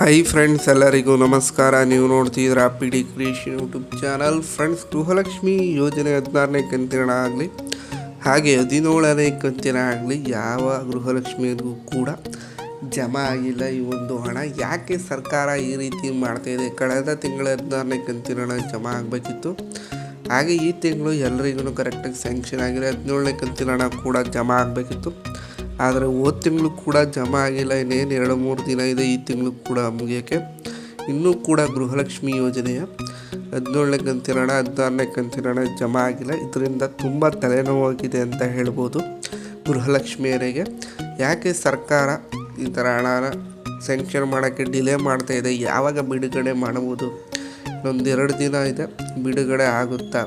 Hi friends ಎಲ್ಲರಿಗೂ ನಮಸ್ಕಾರ. ನೀವು ನೋಡ್ತಿದ್ರೆ P D creation YouTube channel friends Gruhalakshmi ಯೋಜನೆ ಹದಿನಾರನೇ ಕಂತಿನ ಆಗಲಿ, ಹಾಗೆ ಹದಿನೇಳನೇ ಕಂತಿನ ಆಗಲಿ, ಯಾವ ಗೃಹಲಕ್ಷ್ಮಿಗೂ ಕೂಡ ಜಮಾ ಆಗಿಲ್ಲ ಈ ಒಂದು ಹಣ. ಯಾಕೆ ಸರ್ಕಾರ ಈ ರೀತಿ ಮಾಡ್ತಾ ಇದೆ? ಕಳೆದ ತಿಂಗಳ ಹದಿನಾರನೇ ಕಂತಿನ ಹಣ ಜಮಾ ಆಗಬೇಕಿತ್ತು. ಹಾಗೆ ಈ ತಿಂಗಳು ಎಲ್ಲರಿಗೂ ಕರೆಕ್ಟಾಗಿ ಸ್ಯಾಂಕ್ಷನ್ ಆಗಿದೆ. ಹದಿನೇಳನೇ ಕಂತಿನ ಹಣ ಕೂಡ ಜಮಾ ಆಗಬೇಕಿತ್ತು. ಆದರೆ ಹೋದ ತಿಂಗಳು ಕೂಡ ಜಮಾ ಆಗಿಲ್ಲ, ಇನ್ನೇನು ಎರಡು ಮೂರು ದಿನ ಇದೆ ಈ ತಿಂಗಳು ಕೂಡ ಮುಗಿಯೋಕ್ಕೆ. ಇನ್ನೂ ಕೂಡ ಗೃಹಲಕ್ಷ್ಮಿ ಯೋಜನೆಯ ಹದಿನೇಳನೇ ಕಂತಿನ ಹಣ ಹದಿನಾರನೇ ಕಂತಿನ ಹಣ ಜಮಾ ಆಗಿಲ್ಲ. ಇದರಿಂದ ತುಂಬ ತಲೆನೋವಾಗಿದೆ ಅಂತ ಹೇಳ್ಬೋದು ಗೃಹಲಕ್ಷ್ಮಿಯರಿಗೆ. ಯಾಕೆ ಸರ್ಕಾರ ಈ ಥರ ಹಣನ ಸ್ಯಾಂಕ್ಷನ್ ಮಾಡೋಕ್ಕೆ ಡಿಲೇ ಮಾಡ್ತಾ ಇದೆ? ಯಾವಾಗ ಬಿಡುಗಡೆ ಮಾಡಬಹುದು? ಇನ್ನೊಂದೆರಡು ದಿನ ಇದೆ, ಬಿಡುಗಡೆ ಆಗುತ್ತಾ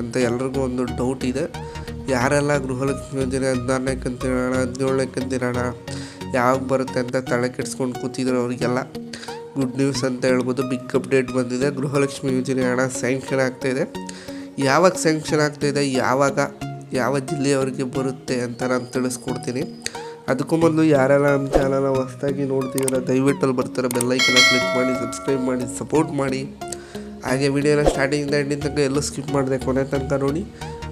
ಅಂತ ಎಲ್ರಿಗೂ ಒಂದು ಡೌಟ್ ಇದೆ. ಯಾರೆಲ್ಲ ಗೃಹಲಕ್ಷ್ಮಿ ಯೋಜನೆ ಹದಿನಾರನೇ ಅಂತ ಹಣ ಹದಿನೇಳನೇ ಹಣ ಯಾವಾಗ ಬರುತ್ತೆ ಅಂತ ತಲೆ ಕೆಡಿಸ್ಕೊಂಡು ಕೂತಿದ್ರು ಅವರಿಗೆಲ್ಲ. ಗುಡ್ ನ್ಯೂಸ್ ಅಂತ ಹೇಳ್ಬೋದು ಬಿಗ್ ಅಪ್ಡೇಟ್ ಬಂದಿದೆ. ಗೃಹಲಕ್ಷ್ಮಿ ಯೋಜನೆ ಹಣ ಸ್ಯಾಂಕ್ಷನ್ ಆಗ್ತಾಯಿದೆ ಯಾವಾಗ ಸ್ಯಾಂಕ್ಷನ್ ಆಗ್ತಾಯಿದೆ ಯಾವಾಗ, ಯಾವ ಜಿಲ್ಲೆಯವರಿಗೆ ಬರುತ್ತೆ ಅಂತ ನಾನು ತಿಳಿಸ್ಕೊಡ್ತೀನಿ. ಅದಕ್ಕೂ ಮೊದಲು ಯಾರೆಲ್ಲ ನಮ್ಮ ಚಾನಲ್ನ ಹೊಸ್ದಾಗಿ ದಯವಿಟ್ಟು ಅಲ್ಲಿ ಬರ್ತಾರೆ ಬೆಲ್ಲೈಕನ್ನ ಕ್ಲಿಕ್ ಮಾಡಿ ಸಬ್ಸ್ಕ್ರೈಬ್ ಮಾಡಿ ಸಪೋರ್ಟ್ ಮಾಡಿ. ಹಾಗೆ ವಿಡಿಯೋನ ಸ್ಟಾರ್ಟಿಂಗಿಂದ ಎಂಡಿಂಗ್ ತನಕ ಎಲ್ಲೂ ಸ್ಕಿಪ್ ಮಾಡಿದೆ ಕೊನೆ ತನಕ ನೋಡಿ.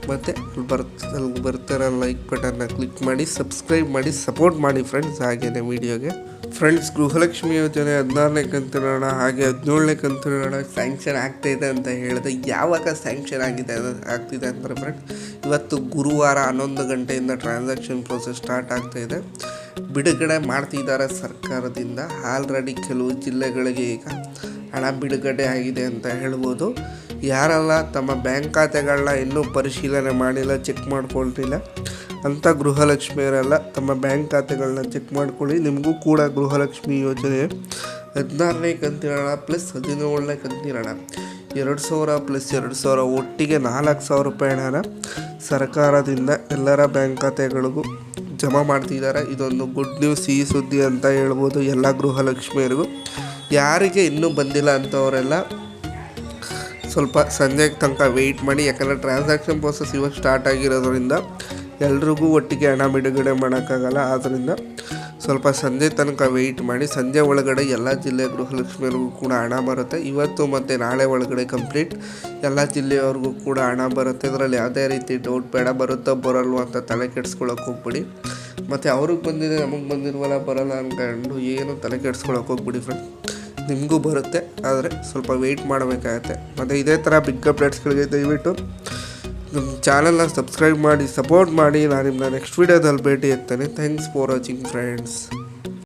ಮತ್ತು ಬರ್ತ ಬರ್ತಾರ ಲೈಕ್ ಬಟನ್ನ ಕ್ಲಿಕ್ ಮಾಡಿ ಸಬ್ಸ್ಕ್ರೈಬ್ ಮಾಡಿ ಸಪೋರ್ಟ್ ಮಾಡಿ ಫ್ರೆಂಡ್ಸ್ ಹಾಗೆಯೇ ವಿಡಿಯೋಗೆ ಫ್ರೆಂಡ್ಸ್ ಗೃಹಲಕ್ಷ್ಮಿ ಯೋಜನೆ ಹದಿನಾರನೇ ಕಂತಿರೋಣ ಹಾಗೆ ಹದಿನೇಳನೇ ಕಂತಿರೋಣ ಸ್ಯಾಂಕ್ಷನ್ ಆಗ್ತಾಯಿದೆ ಅಂತ ಹೇಳಿದೆ. ಯಾವಾಗ ಸ್ಯಾಂಕ್ಷನ್ ಆಗಿದೆ ಆಗ್ತಿದೆ ಅಂದರೆ ಫ್ರೆಂಡ್ಸ್ ಇವತ್ತು ಗುರುವಾರ ಹನ್ನೊಂದು ಗಂಟೆಯಿಂದ ಟ್ರಾನ್ಸಾಕ್ಷನ್ ಪ್ರೋಸೆಸ್ ಸ್ಟಾರ್ಟ್ ಆಗ್ತಾಯಿದೆ ಬಿಡುಗಡೆ ಮಾಡ್ತಿದ್ದಾರೆ ಸರ್ಕಾರದಿಂದ. ಆಲ್ರೆಡಿ ಕೆಲವು ಜಿಲ್ಲೆಗಳಿಗೆ ಈಗ ಹಣ ಬಿಡುಗಡೆ ಆಗಿದೆ ಅಂತ ಹೇಳ್ಬೋದು. ಯಾರೆಲ್ಲ ತಮ್ಮ ಬ್ಯಾಂಕ್ ಖಾತೆಗಳನ್ನ ಇನ್ನೂ ಪರಿಶೀಲನೆ ಮಾಡಿಲ್ಲ ಚೆಕ್ ಮಾಡ್ಕೊಳ್ತಿಲ್ಲ. ಅಂಥ ಗೃಹಲಕ್ಷ್ಮಿಯರೆಲ್ಲ ತಮ್ಮ ಬ್ಯಾಂಕ್ ಖಾತೆಗಳನ್ನ ಚೆಕ್ ಮಾಡ್ಕೊಳ್ಳಿ. ನಿಮಗೂ ಕೂಡ ಗೃಹಲಕ್ಷ್ಮಿ ಯೋಜನೆ ಹದಿನಾರನೇ ಕಂತಿರೋಣ ಪ್ಲಸ್ ಹದಿನೇಳನೇ ಕಂತಿರೋಣ ಎರಡು ಸಾವಿರ ಪ್ಲಸ್ ಎರಡು ಸಾವಿರ ಒಟ್ಟಿಗೆ ನಾಲ್ಕು ಸಾವಿರ ರೂಪಾಯಿ ಹಣನ ಸರ್ಕಾರದಿಂದ ಎಲ್ಲರ ಬ್ಯಾಂಕ್ ಖಾತೆಗಳಿಗೂ ಜಮಾ ಮಾಡ್ತಿದ್ದಾರೆ. ಇದೊಂದು ಗುಡ್ ನ್ಯೂಸ್ ಈ ಸುದ್ದಿ ಅಂತ ಹೇಳ್ಬೋದು ಎಲ್ಲ ಗೃಹಲಕ್ಷ್ಮಿಯರಿಗೂ. ಯಾರಿಗೆ ಇನ್ನೂ ಬಂದಿಲ್ಲ ಅಂಥವರೆಲ್ಲ ಸ್ವಲ್ಪ ಸಂಜೆ ತನಕ ವೆಯ್ಟ್ ಮಾಡಿ, ಯಾಕಂದರೆ ಟ್ರಾನ್ಸಾಕ್ಷನ್ ಪ್ರೋಸೆಸ್ ಇವಾಗ ಸ್ಟಾರ್ಟ್ ಆಗಿರೋದ್ರಿಂದ ಎಲ್ರಿಗೂ ಒಟ್ಟಿಗೆ ಹಣ ಬಿಡುಗಡೆ ಮಾಡೋಕ್ಕಾಗಲ್ಲ. ಆದ್ದರಿಂದ ಸ್ವಲ್ಪ ಸಂಜೆ ತನಕ ವೆಯ್ಟ್ ಮಾಡಿ, ಸಂಜೆ ಒಳಗಡೆ ಎಲ್ಲ ಜಿಲ್ಲೆಯ ಗೃಹಲಕ್ಷ್ಮಿಯವ್ರಿಗೂ ಕೂಡ ಹಣ ಬರುತ್ತೆ. ಇವತ್ತು ಮತ್ತು ನಾಳೆ ಒಳಗಡೆ ಕಂಪ್ಲೀಟ್ ಎಲ್ಲ ಜಿಲ್ಲೆಯವ್ರಿಗೂ ಕೂಡ ಹಣ ಬರುತ್ತೆ. ಇದರಲ್ಲಿ ಯಾವುದೇ ರೀತಿ ಡೌಟ್ ಬೇಡ, ಬರುತ್ತೋ ಬರಲ್ವೋ ಅಂತ ತಲೆ ಕೆಡ್ಸ್ಕೊಳಕ್ಕೆ ಹೋಗ್ಬಿಡಿ. ಮತ್ತು ಅವ್ರಿಗೆ ಬಂದಿದೆ, ನಮಗೆ ಬಂದಿರುವಲ್ಲ ಬರಲ್ಲ ಅಂದ್ಕೊಂಡು ಏನು ತಲೆ ಕೆಡ್ಸ್ಕೊಳಕ್ಕೆ ಹೋಗ್ಬಿಡಿ ಫ್ರೆಂಡ್ ನಿಮಗೂ ಬರುತ್ತೆ, ಆದರೆ ಸ್ವಲ್ಪ ವೆಯ್ಟ್ ಮಾಡಬೇಕಾಗತ್ತೆ. ಮತ್ತು ಇದೇ ಥರ ಬಿಗ್ ಅಪ್ಡೇಟ್ಸ್ಗಳಿಗೆ ದಯವಿಟ್ಟು ನಮ್ಮ ಚಾನಲ್ನ ಸಬ್ಸ್ಕ್ರೈಬ್ ಮಾಡಿ ಸಪೋರ್ಟ್ ಮಾಡಿ. ನಾನು ನಿಮ್ಮನ್ನ ನೆಕ್ಸ್ಟ್ ವೀಡಿಯೋದಲ್ಲಿ ಭೇಟಿ ಇರ್ತೇನೆ ಥ್ಯಾಂಕ್ಸ್ ಫಾರ್ ವಾಚಿಂಗ್ ಫ್ರೆಂಡ್ಸ್